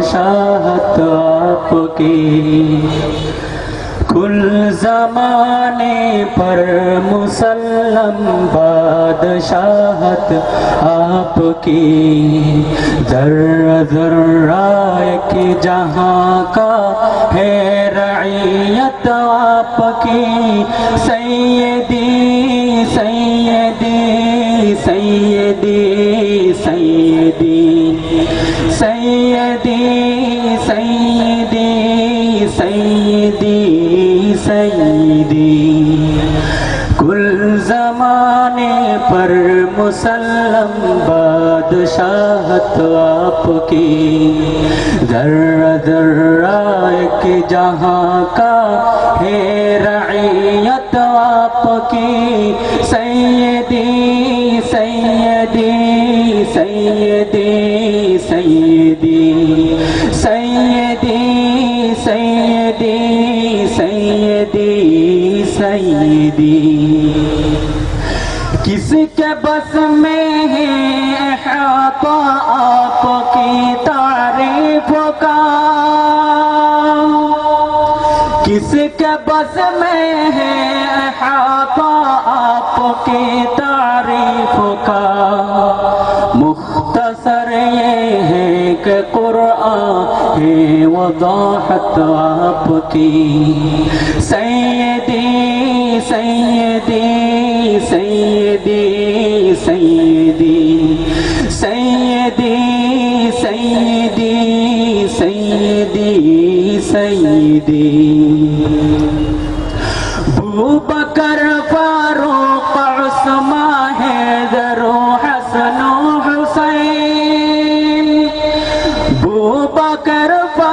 بادشاہت آپ کی۔ کل زمانے پر مسلم بادشاہت آپ کی۔ ذر ذرہ کی جہاں کا ہے رعیت آپ کی۔ سیدی سیدی سیدی سیدی سیدی سیدی سیدی۔ کل زمانے پر مسلم بادشاہت آپ کی۔ ذرہ ذرہ ایک جہاں کا ہے رعیت آپ کی۔ سیدی سیدی۔ سیدی سیدی سیدی سیدی سیدی سیدی۔ کس کے بس میں ہے احاطہ آپ کی تعریف کا کس کے بس میں ہے احاطہ آپ کی تعریف کہ قرآن ہے وضاحت آپ کی سیدی سیدی سیدی سیدی۔ سیدی سیدی سیدی سیدی۔ بو